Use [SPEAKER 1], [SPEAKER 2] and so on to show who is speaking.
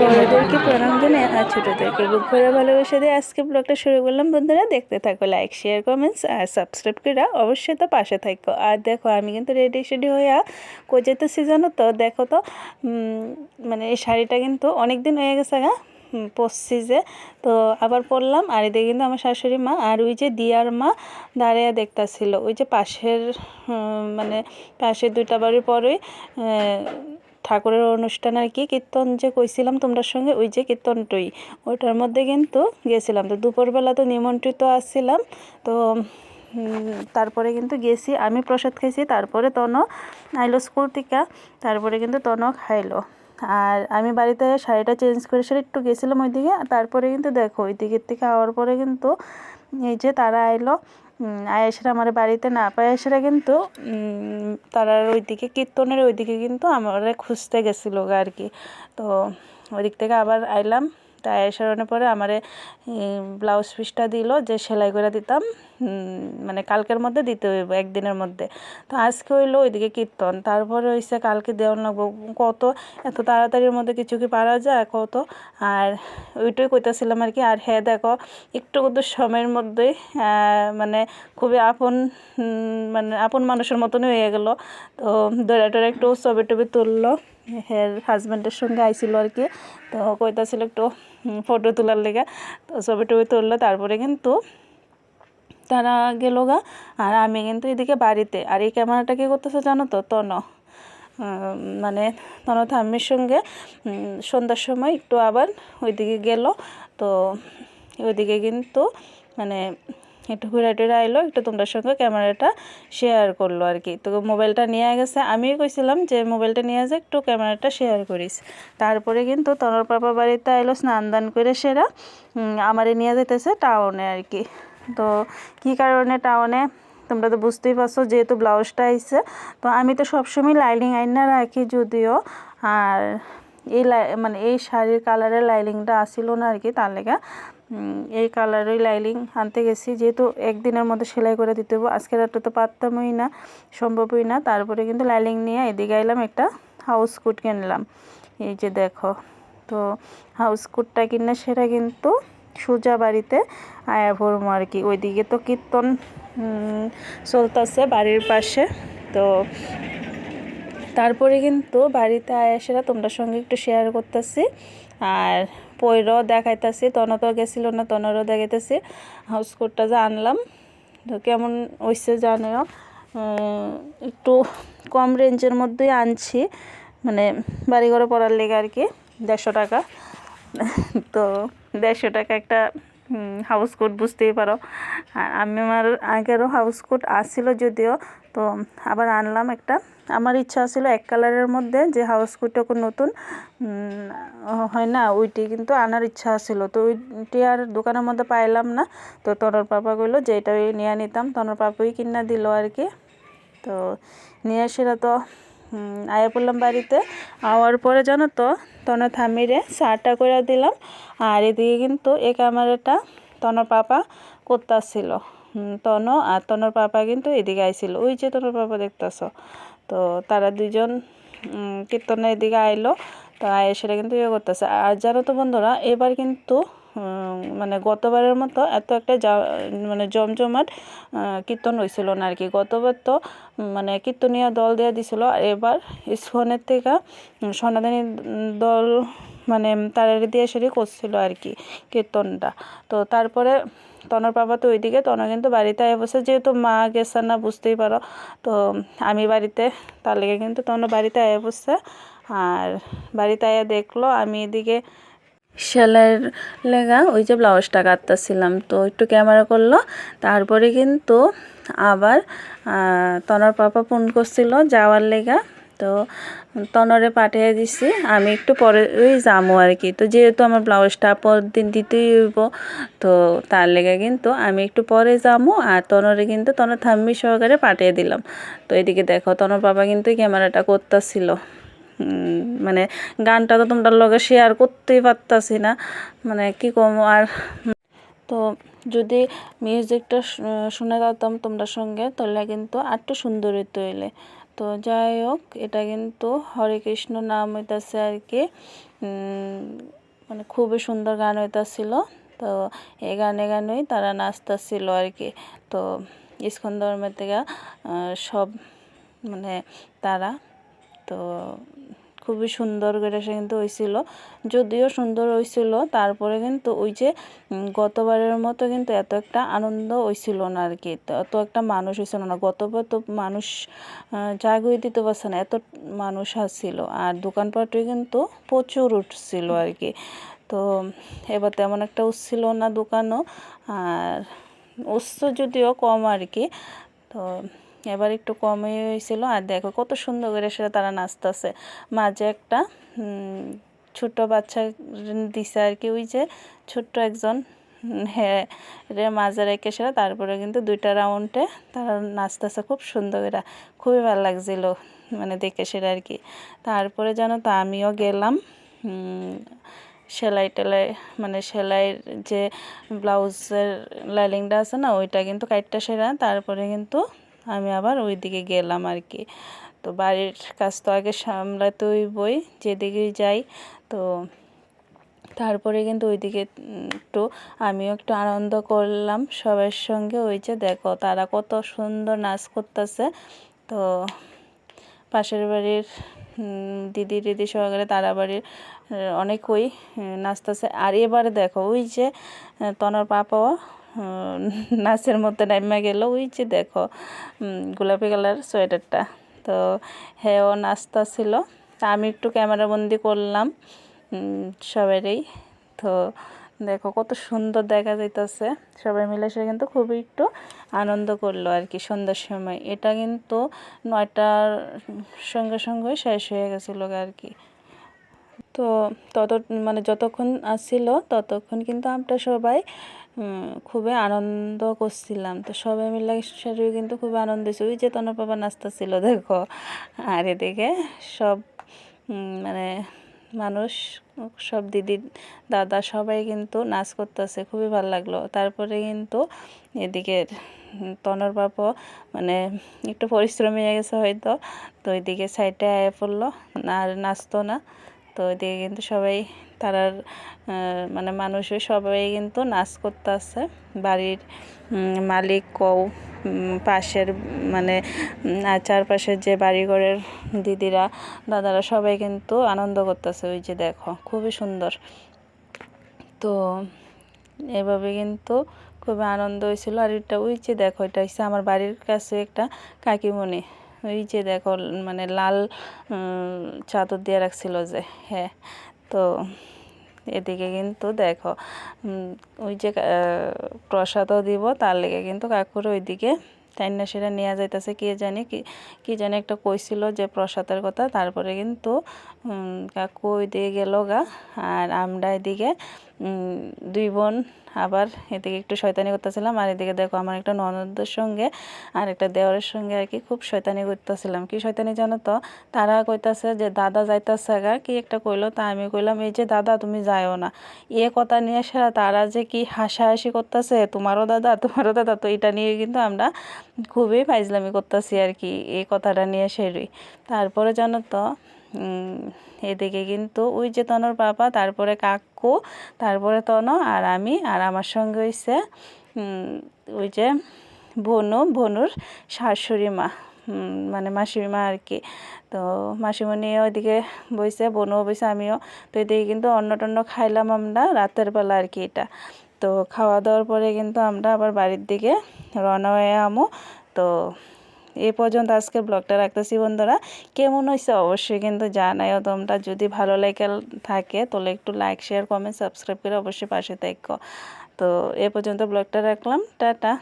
[SPEAKER 1] বড়দেরকে প্রণাম জানাই, আর ছোটোদেরকে গ্রুপ করে ভালোবেসে দিয়ে আজকে ব্লগটা শুরু করলাম। বন্ধুরা, দেখতে থাকো লাইক শেয়ার কমেন্টস আর সাবস্ক্রাইব করে অবশ্যই তো পাশে থাকো। আর দেখো, আমি কিন্তু রেডি সেডি হইয়া কোজে তো সিজনও তো দেখো তো মানে এই শাড়িটা কিন্তু অনেক দিন হয়ে গেছে গা। পরছি যে। তো আবার পড়লাম, আর এদিকে কিন্তু আমার শাশুড়ি মা, আর ওই যে দিয়ার মা দাঁড়িয়ে দেখতাছিল। ওই যে পাশের মানে পাশের দুইটা বাড়ির পরেই ঠাকুরের অনুষ্ঠান আর কি, কীর্তন যে কইছিলাম তোমরা সঙ্গে, ওই যে কীর্তনটই। ওইটার মধ্যে কিন্তু গেছিলাম। তো দুপুরবেলা তো নিমন্ত্রিত আসছিলাম তো তারপরে কিন্তু গেছি। আমি প্রসাদ খাইছি, তারপরে তনও আইলো স্কুল থেকে তারপরে কিন্তু তনও খাইলো। আর আমি বাড়িতে শাড়িটা চেঞ্জ করে সেটা একটু গেছিলাম ওইদিকে, তারপরে কিন্তু দেখো ওই দিকের থেকে আওয়ার পরে কিন্তু এই যে তারা আইলো আয়েসরা আমার বাড়িতে, না পায় আয়েসরা কিন্তু তারার ওইদিকে কীর্তনের ওইদিকে কিন্তু আমার খুঁজতে গেছিল আর কি। তো ওইদিক থেকে আবার আইলাম তাই আসার পরে আমারে ব্লাউজ পিসটা দিল যে সেলাই করে দিতাম। মানে কালকের মধ্যে দিতে হইব, একদিনের মধ্যে। তো আজকে হইল ওইদিকে কীর্তন, তারপরে হইছে কালকে দেওয়ান লাগবো কত, এত তাড়াতাড়ির মধ্যে কিছু কি পারা যায় কত? আর ওইটাই কইতাছিলাম আর কি, আর হ্যাঁ দেখো, একটু কত সময়ের মধ্যেই মানে খুবই আপন মানে আপন মানুষের মতনই হয়ে গেল। তো দৌড়া টোড়া একটু ছবি টবি তুললো। হের হাজব্যান্ডের সঙ্গে আইছিল আর কি। তো কইতাছিল একটু ফটো তোলার লেগে। তো ছবি টবি তুললো, তারপরে কিন্তু তারা গেল গা। আর আমি কিন্তু এদিকে বাড়িতে। আর এই ক্যামেরাটা কি করতেছে জানো তো? তন। মানে তন থাম্মির সঙ্গে সন্ধ্যার সময় একটু আবার ওইদিকে গেল। তো ওইদিকে কিন্তু মানে একটু ঘুরে টুরে আইলো, একটু তোমাদের সঙ্গে ক্যামেরাটা শেয়ার করল আর কি তো মোবাইলটা নিয়ে গেছে। আমিও কইছিলাম যে মোবাইলটা নিয়ে যা একটু ক্যামেরাটা শেয়ার করিস। তারপরে কিন্তু তনর পাপা বাড়িতে আইলো স্নান দান করে সেরা। আমারে নিয়ে যেতেছে টাউনে আর কি তো কি কারণে টাউনে তোমরা তো বুঝতেই পারছ, যেহেতু ব্লাউজটা আইছে, তো আমি তো সবসময় লাইনিং আইনা রাখি যদিও। আর এই মানে এই শাড়ির কালারের লাইনিংটা আসিল না আর কি তার লেগে। এই কালারের লাইনিং আনতে গেছি, যেহেতু একদিনের মধ্যে সেলাই করে দিতে হবে আজকের একটা তো পারতামই না, সম্ভবই না। তারপরে কিন্তু লাইনিং নিয়ে এদিকে আইলাম, একটা হাউস কোট কিনলাম। এই যে দেখো, তো হাউস কোটটা কিনে সেটা কিন্তু সোজা বাড়িতে, আয়া ভরমো আর কি। ওইদিকে তো কীর্তন চলতেছে বাড়ির পাশে। তো তারপরে কিন্তু বাড়িতে আয়াসেরা তোমরা সঙ্গে একটু শেয়ার করতেছি। আর পয়রাও দেখাইতেছি তন তো গেছিল না, তনরও দেখাইতেছি। হাউস কোটটা যে আনলাম, তো কেমন হয়েছে জানিও। একটু কম রেঞ্জের মধ্যেই আনছি। মানে বাড়ি ঘরে পড়ার লেগে আর কি, দেড়শো টাকা। তো দেড়শো টাকা একটা হাউস কোট বুঝতেই পারো। আর আমি আমার আগেরও হাউস কোট আসছিল যদিও, তো আবার আনলাম একটা। আমার ইচ্ছা ছিল এক কালারের মধ্যে, যে হাউস কোটটা নতুন হয় না, ওইটি কিন্তু আনার ইচ্ছা ছিল। তো ওইটি আর দোকানের মধ্যে পাইলাম না। তো তনর পাপা কইলো যে এটা নিয়ে নিতাম। তনর পাপাই কিনা দিল আর কি। তো নিয়ে সেটা তো আয়া পড়লাম বাড়িতে। আওয়ার পরে জানো তো, তন থামিরে চাটা করে দিলাম। আর এদিকে কিন্তু এই ক্যামেরাটা তনর পাপা করতেছিল। তন আর তনর পাপা কিন্তু এদিকে আইছিল। ওই যে তনর পাপা দেখতেছ। তো তারা দুজন কীর্তনের এদিকে আইলো। তো আয় সেটা কিন্তু ইয়ে করতেছে। আর জানো তো বন্ধুরা, এবার কিন্তু মানে গতবারের মতো এত একটা যা- মানে জমজমাট কীর্তন হয়েছিল না আর কি গতবার তো মানে কীর্তনীয় দল দেওয়া দিছিল, আর এবার ইস্কনের থেকে সনাতনী দল মানে তারারি দিয়ে সেটি করছিল আর কি কীর্তনটা। তো তারপরে তনর বাবা তো ওইদিকে তন কিন্তু বাড়িতে আয় বসে, যেহেতু মা গেছে না, বুঝতেই পারো। তো আমি বাড়িতে, তার লেগে কিন্তু তন বাড়িতে আয় বসছে আর বাড়িতে আয়া দেখল, আমি এদিকে সেলাইয়ের লেগা, ওই যে ব্লাউজটা কাটতেছিলাম। তো একটু ক্যামেরা করল, তারপরে কিন্তু আবার তনর পাপা ফোন করছিল যাওয়ার লেগা। তো তনরে পাঠিয়ে দিছি, আমি একটু পরে ওই যাব আর কি। তো যেহেতু আমার ব্লাউজটা পর দিন দিতেই হইব, তো তার লেগে কিন্তু আমি একটু পরে যাব আর তনরে কিন্তু, তনর থাম্মি সহকারে পাঠিয়ে দিলাম। তো এদিকে দেখো, তনর বাবা কিন্তু ক্যামেরাটা করতেছিল। মানে গানটা তো তোমরা লগে শেয়ার করতেই পারতাছি না। মানে কি কম আর তো যদি মিউজিকটা শুনে যাতাম তোমরা সঙ্গে, তাহলে কিন্তু আরটু সুন্দর হইতে হইলে। তো যাই হোক, এটা কিন্তু হরে কৃষ্ণ নাম হইতাছে আর কি। মানে খুবই সুন্দর গান হইতাছিল। তো এই গানে গানেই তারা নাচতাছিল আর কি। তো ইস্কন ধর্মের থেকে সব মানে তারা, তো খুবই সুন্দর করে সে কিন্তু হয়েছিল যদিও সুন্দর হয়েছিল তারপরে কিন্তু ওই যে গতবারের মতো কিন্তু এত একটা আনন্দ হয়েছিল না আর কি। এত একটা মানুষ হয়েছিল না। গতবার তো মানুষ জাগুই দিতে পারছে না, এত মানুষ আসছিল। আর দোকানপাটে কিন্তু প্রচুর উঠছিল আর কি। তো এবার তেমন একটা উঠছিল না দোকানও, আর উৎস যদিও কম আর কি, তো এবার একটু কমই হয়েছিল। আর দেখো কত সুন্দর করে সেটা তারা নাচতেছে। মাঝে একটা ছোট বাচ্চা দিছে আর কি, ওই যে ছোট্ট একজন হ্যাঁ মাঝে রেখে সেটা, তারপরে কিন্তু দুইটা রাউন্ডে তারা নাচতেছে খুব সুন্দর করে। খুবই ভালো লাগছিল মানে দেখে সেটা আর কি। তারপরে জানো তো আমিও গেলাম সেলাই টেলাই মানে সেলাইয়ের যে ব্লাউজের লাইলিংটা আছে না, ওইটা কিন্তু কাইটটা সেরা। তারপরে কিন্তু আমি আবার ওই দিকে গেলাম আর কি তো বাড়ির কাজ তো আগে সামলাতে ওই বই যেদিকেই যাই তো তারপরে কিন্তু ওইদিকে একটু আমিও একটু আনন্দ করলাম সবার সঙ্গে। ওই যে দেখো তারা কত সুন্দর নাচ করতেছে। তো পাশের বাড়ির দিদি দিদি সহকারে তারা বাড়ির অনেকই আহ, নাচতেছে। আর এবারে দেখো ওই যে তনর পাপাও নাচের মধ্যে নাইমা গেল। ওই যে দেখো গোলাপি কালার সোয়েটারটা। তো হ্যাঁ ও নাচতেছিল। তা আমি একটু ক্যামেরা বন্দি করলাম সবারই তো দেখো কত সুন্দর দেখা যাইতেছে। সবাই মিলে সে কিন্তু খুবই একটু আনন্দ করল আর কি সন্ধ্যার সময়। এটা কিন্তু নয়টার সঙ্গে সঙ্গে শেষ হয়ে গেছিল আর কি। তো তত মানে যতক্ষণ আসছিল ততক্ষণ কিন্তু আমরা সবাই খুবই আনন্দ করছিলাম। তো সবাই মিলে শরীর কিন্তু খুবই আনন্দ হয়েছে। ওই যে তনর বাবা নাচতেছিল দেখো। আর এদিকে সব মানে মানুষ, সব দিদি, দাদা সবাই কিন্তু নাচ করতেছে। খুবই ভালো লাগল। তারপরে কিন্তু এদিকে তনর বাবা মানে একটু পরিশ্রমী হয়ে গেছে হয়তো। তো ওইদিকে সাইডে আয়া পড়ল। আর নাচতো না। তো ওইদিকে কিন্তু সবাই তারার মানে মানুষই সবাই কিন্তু নাচ করতে আছে বাড়ির মালিক উম, পাশের মানে চারপাশের যে বাড়িঘরের দিদিরা দাদারা সবাই কিন্তু আনন্দ করতেছে। ওই যে দেখো খুবই সুন্দর। তো এভাবে কিন্তু খুবই আনন্দ হয়েছিল। আর এটা ওই যে দেখো এটা হচ্ছে আমার বাড়ির কাছে একটা কাকিমণি। ওই যে দেখো মানে লাল চাদর দিয়ে রাখছিল যে হ্যাঁ তো এদিকে কিন্তু দেখো ওই যে প্রসাদও দিব, তার লেগে কিন্তু কাকুর ওইদিকে টাইনা সেটা নেওয়া যাইতেছে, কে জানি কি জানি একটা কইছিল যে প্রসাদের কথা, তারপরে কিন্তু কাকু ওইদিকে গেল গা, আর আমরা এদিকে দুই বোন আবার এদিকে একটু শয়তানি করতেছিলাম, আর এদিকে দেখো আমার একটা ননদের সঙ্গে আর একটা দেওয়ারের সঙ্গে আর কি খুব শয়তানি করতেছিলাম। কি শয়তানি জানো তো? তারা কইতাছে যে, দাদা যাইতাছে গা। কি একটা কইলো, তা আমি কইলাম, এই যে দাদা, তুমি যাইও না। এ কথা নিয়ে সেরা তারা যে কি হাসাহাসি করতেছে, তোমারও দাদা তোমারও দাদা। তো এটা নিয়ে কিন্তু আমরা খুবই ফাইজলামি করতেছি আর কি, এই কথাটা নিয়ে সেরই। তারপরে জানো তো এদিকে কিন্তু ওই যে তনর বাবা তারপরে কাকু তারপরে তন আর আমি আর আমার সঙ্গে উম, ওই যে বনু বনুর শাশুড়ি মা মানে মাসিমা আর কি। তো মাসিমণি ওইদিকে বইছে বনুও বইছে আমিও। তো এদিকে কিন্তু অন্ন টন্ন খাইলাম আমরা রাতের বেলা আর কি এটা। তো খাওয়া দাওয়ার পরে কিন্তু আমরা আবার বাড়ির দিকে রওনা হয়ে আমো। তো এই পর্যন্ত আজকে ব্লগটা রাখতেছি বন্ধুরা। কেমন হয়েছে অবশ্যই কিন্তু জানাইও তোমরা। যদি ভালো লাগে থাকে তাহলে একটু লাইক শেয়ার কমেন্ট সাবস্ক্রাইব করে অবশ্যই পাশে থাকো। তো এ পর্যন্ত ব্লগটা রাখলাম। টাটা।